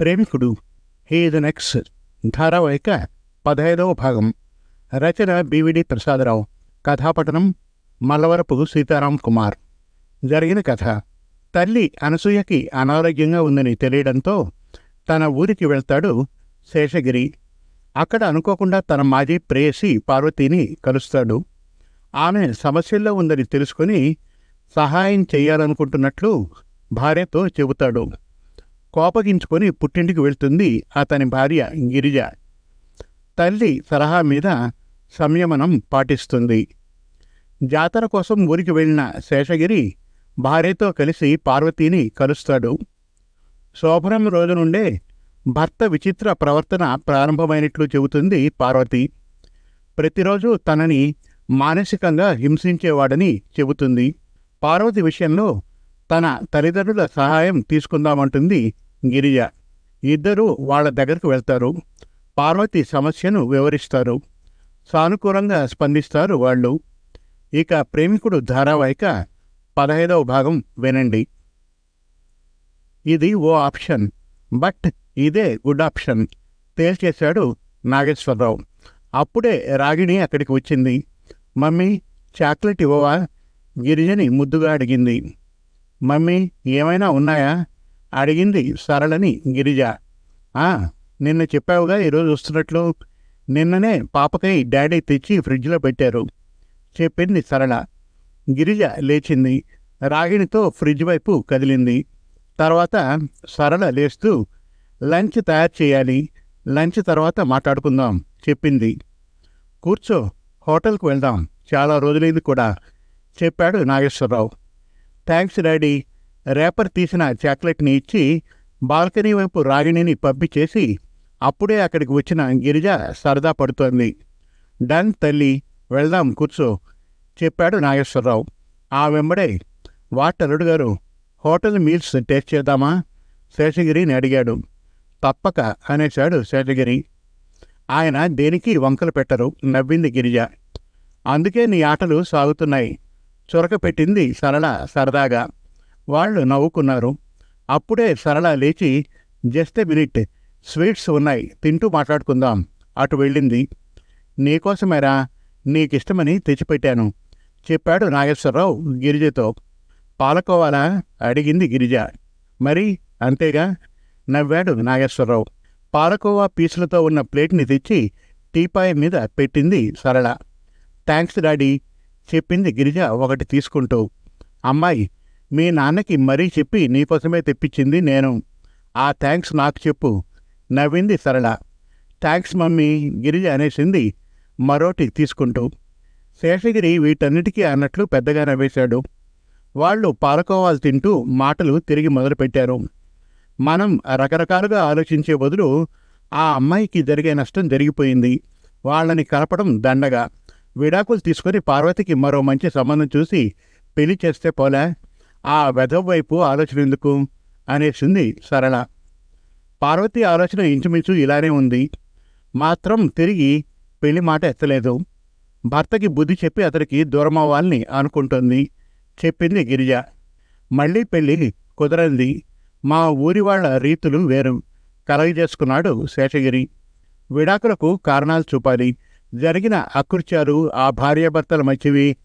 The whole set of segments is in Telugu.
ప్రేమికుడు హీ ద ధారావాహిక పదహైదవ భాగం రచన బివిడి ప్రసాదరావు కథాపఠనం మల్లవరపు సీతారాం కుమార్ జరిగిన కథ తల్లి అనసూయకి అనారోగ్యంగా ఉందని తెలియడంతో తన ఊరికి వెళ్తాడు శేషగిరి అక్కడ అనుకోకుండా తన మాజీ ప్రేయసి పార్వతిని కలుస్తాడు ఆమె సమస్యల్లో ఉందని తెలుసుకొని సహాయం చేయాలనుకుంటున్నట్లు భార్యతో చెబుతాడు కోపగించుకొని పుట్టింటికి వెళ్తుంది అతని భార్య గిరిజ. తల్లి సలహా మీద సంయమనం పాటిస్తుంది. జాతర కోసం ఊరికి వెళ్ళిన శేషగిరి భార్యతో కలిసి పార్వతీని కలుస్తాడు. శోభనం రోజు నుండే భర్త విచిత్ర ప్రవర్తన ప్రారంభమైనట్లు చెబుతుంది పార్వతి. ప్రతిరోజు తనని మానసికంగా హింసించేవాడని చెబుతుంది. పార్వతి విషయంలో తన తల్లిదండ్రుల సహాయం తీసుకుందామంటుంది గిరిజ. ఇద్దరూ వాళ్ళ దగ్గరకు వెళ్తారు. పార్వతి సమస్యను వివరిస్తారు. సానుకూలంగా స్పందిస్తారు వాళ్ళు. ఇక ప్రేమికుడు ధారావాహిక పదహైదవ భాగం వినండి. ఇది ఓ ఆప్షన్. బట్ ఇదే గుడ్ ఆప్షన్. తేల్చేశాడు నాగేశ్వరరావు. అప్పుడే రాగిణి అక్కడికి వచ్చింది. మమ్మీ చాక్లెట్ ఇవ్వవా? గిరిజని ముద్దుగా అడిగింది. మమ్మీ ఏమైనా ఉన్నాయా? అడిగింది సరళని గిరిజ. "ఆ, నిన్న చెప్పావుగా ఈరోజు వస్తున్నట్లు. నిన్ననే పాపకై డాడీ తెచ్చి ఫ్రిడ్జ్లో పెట్టారు. చెప్పింది సరళ. గిరిజ లేచింది. రాగిణితో ఫ్రిడ్జ్ వైపు కదిలింది. తర్వాత సరళ లేస్తూ లంచ్ తయారు చేయాలి. లంచ్ తర్వాత మాట్లాడుకుందాం చెప్పింది. కూర్చో హోటల్కు వెళ్దాం. చాలా రోజులైంది కూడా చెప్పాడు నాగేశ్వరరావు. Thanks daddy. రేపర్ తీసిన చాక్లెట్ని ఇచ్చి బాల్కనీ వైపు రాగిణిని పంపించేసి అప్పుడే అక్కడికి వచ్చిన గిరిజ సరదా పడుతోంది. డన్ తల్లి వెళ్దాం కూర్చో చెప్పాడు నాగేశ్వరరావు. ఆ వెంబడే వాటరుడు గారు హోటల్ మీల్స్ టేస్ట్ చేద్దామా? శేషగిరిని అడిగాడు. తప్పక అనేశాడు శేషగిరి. ఆయన దేనికి వంకలు పెట్టరు నవ్వింది గిరిజ. అందుకే నీ ఆటలు సాగుతున్నాయి చురక పెట్టింది సరళ సరదాగా. వాళ్ళు నవ్వుకున్నారు. అప్పుడే సరళ లేచి జస్ట్ మినిట్ స్వీట్స్ ఉన్నాయి తింటూ మాట్లాడుకుందాం. అటు వెళ్ళింది. నీకోసమేరా నీకిష్టమని తెచ్చిపెట్టాను చెప్పాడు నాగేశ్వరరావు గిరిజతో. పాలకోవాలా? అడిగింది గిరిజ. మరి అంతేగా నవ్వాడు నాగేశ్వరరావు. పాలకోవా పీసులతో ఉన్న ప్లేట్ని తెచ్చి టీపాయ్ మీద పెట్టింది సరళ. థ్యాంక్స్ డాడీ చెప్పింది గిరిజ ఒకటి తీసుకుంటూ అమ్మాయి మీ నాన్నకి మరీ చెప్పి నీకోసమే తెప్పించింది నేను. ఆ థ్యాంక్స్ నాకు చెప్పు నవ్వింది సరళ. థ్యాంక్స్ మమ్మీ గిరిజ అనేసింది మరోటి తీసుకుంటూ. శేషగిరి వీటన్నిటికీ అన్నట్లు పెద్దగా నవ్వేశాడు. వాళ్ళు పాలకోవాలు తింటూ మాటలు తిరిగి మొదలుపెట్టారు. మనం రకరకాలుగా ఆలోచించే బదులు ఆ అమ్మాయికి జరిగే నష్టం జరిగిపోయింది. వాళ్ళని కలపడం దండగా. విడాకులు తీసుకొని పార్వతికి మరో మంచి సంబంధం చూసి పెళ్ళి చేస్తే పోలే. ఆ వెధవ వైపు ఆలోచన ఎందుకు? అనేసింది సరళ. పార్వతి ఆలోచన ఇంచుమించు ఇలానే ఉంది. మాత్రం తిరిగి పెళ్ళి మాట ఎత్తలేదు. భర్తకి బుద్ధి చెప్పి అతనికి దూరం అవ్వాలని అనుకుంటుంది చెప్పింది గిరిజ. మళ్ళీ పెళ్ళి కుదరంది మా ఊరి వాళ్ళ రీతులు వేరు. కలగజేసుకున్నాడు శేషగిరి. విడాకులకు కారణాలు చూపాలి. జరిగిన అకృత్యాలు ఆ భార్యాభర్తల మధ్యవి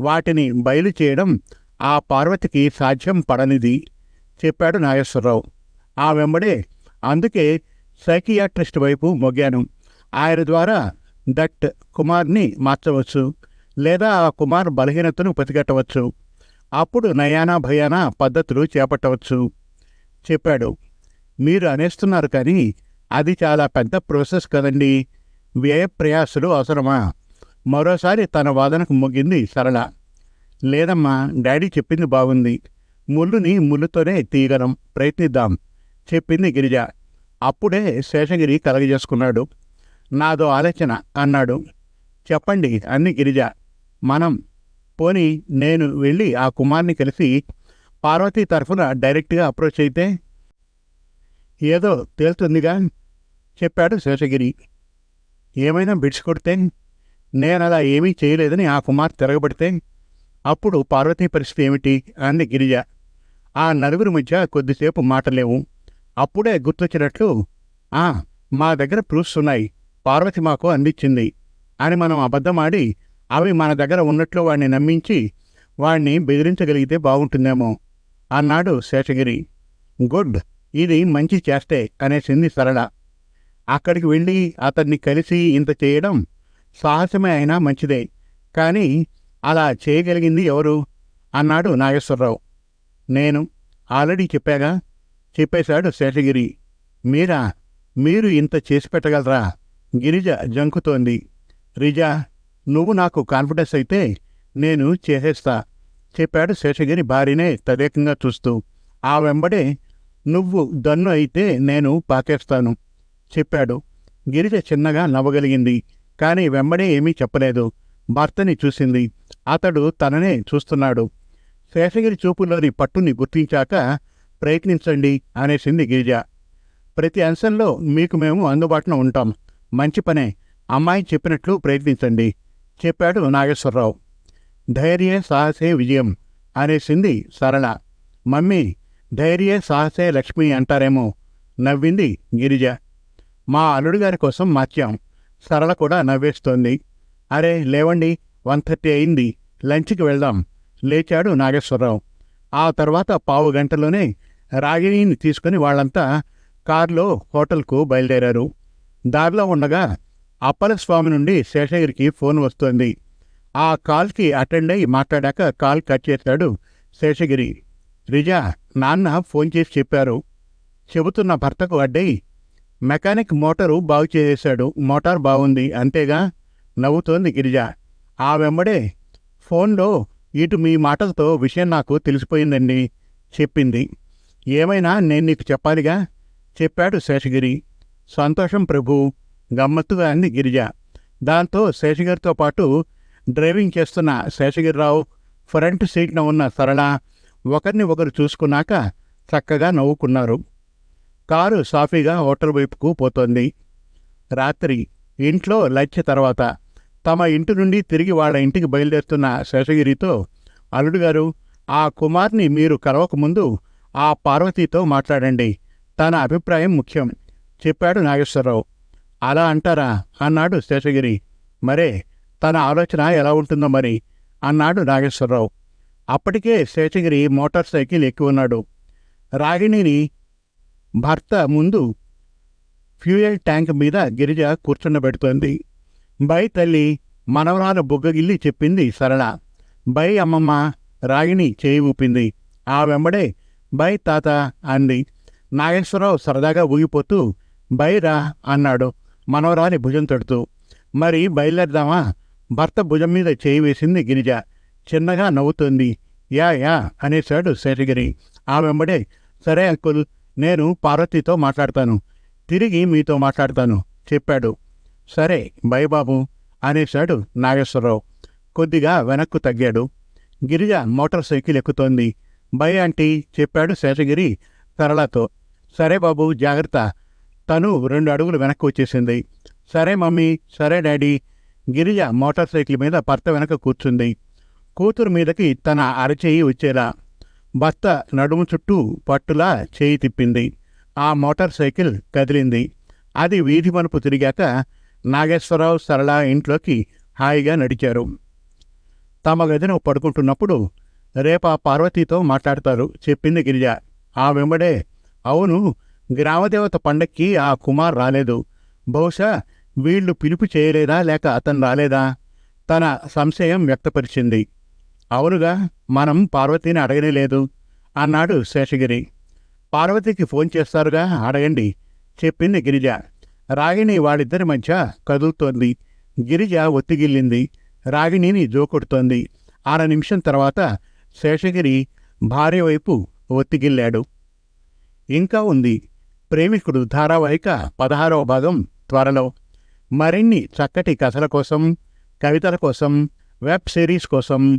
వాటిని బయలు చేయడం ఆ పార్వతికి సాధ్యం పడనిది చెప్పాడు నాగేశ్వరరావు. ఆ వెంబడే అందుకే సైకియాట్రిస్ట్ వైపు మొగ్గాను. ఆయన ద్వారా దట్ కుమార్ని మార్చవచ్చు లేదా ఆ కుమార్ బలహీనతను పతిగట్టవచ్చు అప్పుడు నయానా భయానా పద్ధతులు చేపట్టవచ్చు చెప్పాడు. మీరు అనేస్తున్నారు కానీ అది చాలా పెద్ద ప్రాసెస్ కదండి. వ్యయ ప్రయాసలు అవసరమా? మరోసారి తన వాదనకు మొగ్గింది సరళ. లేదమ్మా డాడీ చెప్పింది బాగుంది. ముళ్ళుని ముళ్ళుతోనే తీయగలం ప్రయత్నిద్దాం చెప్పింది గిరిజ. అప్పుడే శేషగిరి కలగజేసుకున్నాడు. నాదో ఆలోచన అన్నాడు. చెప్పండి అన్ని గిరిజ. మనం పోని నేను వెళ్ళి ఆ కుమార్ని కలిసి పార్వతి తరఫున డైరెక్ట్గా అప్రోచ్ అయితే? ఏదో తేలుతుందిగా చెప్పాడు శేషగిరి. ఏమైనా బిడ్స్ నేను అలా ఏమీ చేయలేదని ఆ కుమార్ తిరగబడితే అప్పుడు పార్వతీ పరిస్థితి ఏమిటి అంది గిరిజ. ఆ నలుగురి మధ్య కొద్దిసేపు మాటలేవు. అప్పుడే గుర్తొచ్చినట్లు "ఆ, మా దగ్గర ప్రూఫ్స్ ఉన్నాయి. పార్వతి మాకు అందించింది. అని మనం అబద్ధమాడి అవి మన దగ్గర ఉన్నట్లు వాడిని నమ్మించి వాడిని బెదిరించగలిగితే బాగుంటుందేమో అన్నాడు శేషగిరి. గుడ్. ఇది మంచి చేస్తే అనేసింది సరళ. అక్కడికి వెళ్ళి అతన్ని కలిసి ఇంత చేయడం సాహసమే అయినా మంచిదే. కానీ అలా చేయగలిగింది ఎవరు? అన్నాడు నాగేశ్వరరావు. నేను ఆల్రెడీ చెప్పాగా చెప్పేశాడు శేషగిరి. మీరా? మీరు ఇంత చేసి పెట్టగలరా? గిరిజ జంకుతోంది. రిజా నువ్వు నాకు కాన్ఫిడెన్స్ అయితే నేను చేసేస్తా చెప్పాడు శేషగిరి భార్యనే తదేకంగా చూస్తూ. ఆ వెంబడే నువ్వు దన్ను అయితే నేను పాకేస్తాను. చెప్పాడు. గిరిజ చిన్నగా నవ్వగలిగింది కానీ వెంబడే ఏమీ చెప్పలేదు. భర్తని చూసింది. అతడు తననే చూస్తున్నాడు. శేషగిరి చూపులోని పట్టుని గుర్తించాక ప్రయత్నించండి అనేసింది గిరిజ. ప్రతి అంశంలో మీకు మేము అందుబాటులో ఉంటాం. మంచి పనే. అమ్మాయి చెప్పినట్లు ప్రయత్నించండి చెప్పాడు నాగేశ్వరరావు. ధైర్య సాహసే విజయం అనేసింది సరళ. మమ్మీ ధైర్య సాహసే లక్ష్మి అంటారేమో నవ్వింది గిరిజ. మా అల్లుడు గారి కోసం మార్చాం. సరళ కూడా నవ్వేస్తోంది. అరే లేవండి వన్ థర్టీ అయింది. లంచ్కి వెళ్దాం. లేచాడు నాగేశ్వరరావు. ఆ తర్వాత పావు గంటలోనే రాగిణిని తీసుకుని వాళ్ళంతా కారులో హోటల్కు బయలుదేరారు. దారిలో ఉండగా అప్పలస్వామి నుండి శేషగిరికి ఫోన్ వస్తోంది. ఆ కాల్కి అటెండ్ అయి మాట్లాడాక కాల్ కట్ చేస్తాడు శేషగిరి. రిజా నాన్న ఫోన్ చేసి చెప్పారు. చెబుతున్న భర్తకు అడ్డై మెకానిక్ మోటారు బాగు చేసేశాడు మోటార్ బాగుంది. అంతేగా? నవ్వుతోంది గిరిజ. ఆ వెంబడే ఫోన్లో ఇటు మీ మాటలతో విషయం నాకు తెలిసిపోయిందండి చెప్పింది. ఏమైనా నేను నీకు చెప్పాలిగా? చెప్పాడు శేషగిరి. సంతోషం ప్రభు. గమ్మత్తుగా అంది గిరిజ. దాంతో శేషగిరితో పాటు డ్రైవింగ్ చేస్తున్న శేషగిరిరావు ఫ్రంట్ సీట్న ఉన్న సరళ ఒకరిని ఒకరు చూసుకున్నాక చక్కగా నవ్వుకున్నారు. కారు సాఫీగా హోటల్ వైపుకు పోతోంది. రాత్రి ఇంట్లో లంచ్ తర్వాత తమ ఇంటి నుండి తిరిగి వాళ్ళ ఇంటికి బయలుదేరుతున్న శేషగిరితో అల్లుడు గారు ఆ కుమార్ని మీరు కలవకముందు ఆ పార్వతీతో మాట్లాడండి. తన అభిప్రాయం ముఖ్యం చెప్పాడు నాగేశ్వరరావు. అలా అంటారా? అన్నాడు శేషగిరి. మరే తన ఆలోచన ఎలా ఉంటుందో మరి అన్నాడు నాగేశ్వరరావు. అప్పటికే శేషగిరి మోటార్ సైకిల్ ఎక్కువన్నాడు రాగిణిని భర్త ముందు ఫ్యూయల్ ట్యాంక్ మీద గిరిజ కూర్చుండబెడుతోంది. బై తల్లి మనవరాలు బుగ్గగిల్లి చెప్పింది సరళ. బై అమ్మమ్మ రాగిణి చేయి ఊపింది. ఆ వెంబడే బై తాత అంది. నాగేశ్వరరావు సరదాగా ఊగిపోతూ బై రా అన్నాడు మనవరాలి భుజం తడుతూ. మరి బయలుదేరదామా? భర్త భుజం మీద చేయి వేసింది గిరిజ. చిన్నగా నవ్వుతోంది. యా యా అనేశాడు శేషగిరి. ఆ వెంబడే సరే అంకుల్ నేను పార్వతితో మాట్లాడతాను. తిరిగి మీతో మాట్లాడతాను చెప్పాడు. సరే బై బాబు అనేశాడు నాగేశ్వరరావు. కొద్దిగా వెనక్కు తగ్గాడు. గిరిజ మోటార్ సైకిల్ ఎక్కుతోంది. బై ఆంటీ చెప్పాడు శేషగిరి సరళతో సరే బాబు జాగ్రత్త. తను రెండు అడుగులు వెనక్కి వచ్చేసింది. సరే మమ్మీ సరే డాడీ. గిరిజ మోటార్ సైకిల్ మీద భర్త వెనక కూర్చుంది. కూతురు మీదకి తన అరచేయి వచ్చేలా భర్త నడుము చుట్టూ పట్టులా చేయి తిప్పింది. ఆ మోటార్ సైకిల్ కదిలింది. అది వీధి మలుపు తిరిగాక నాగేశ్వరరావు సరళ ఇంట్లోకి హాయిగా నడిచారు. తమ గదిన పడుకుంటున్నప్పుడు రేపా పార్వతీతో మాట్లాడతారు చెప్పింది గిరిజ. ఆ వెంబడే అవును గ్రామదేవత పండక్కి ఆ కుమార్ రాలేదు. బహుశా వీళ్ళు పిలుపు చేయలేదా లేక అతను రాలేదా? తన సంశయం వ్యక్తపరిచింది. అవునుగా మనం పార్వతిని అడగనే లేదు. అన్నాడు శేషగిరి. పార్వతికి ఫోన్ చేస్తారుగా అడగండి చెప్పింది గిరిజ. రాగిణి వాళ్ళిద్దరి మధ్య కదులుతోంది. గిరిజ ఒత్తిగిల్లింది. రాగిణిని జోకొడుతోంది. అర నిమిషం తర్వాత శేషగిరి భార్య వైపు ఒత్తిగిల్లాడు. ఇంకా ఉంది. ప్రేమికుడు ధారావాహిక పదహారవ భాగం త్వరలో. మరిన్ని చక్కటి కథల కోసం కవితల కోసం వెబ్ సిరీస్ కోసం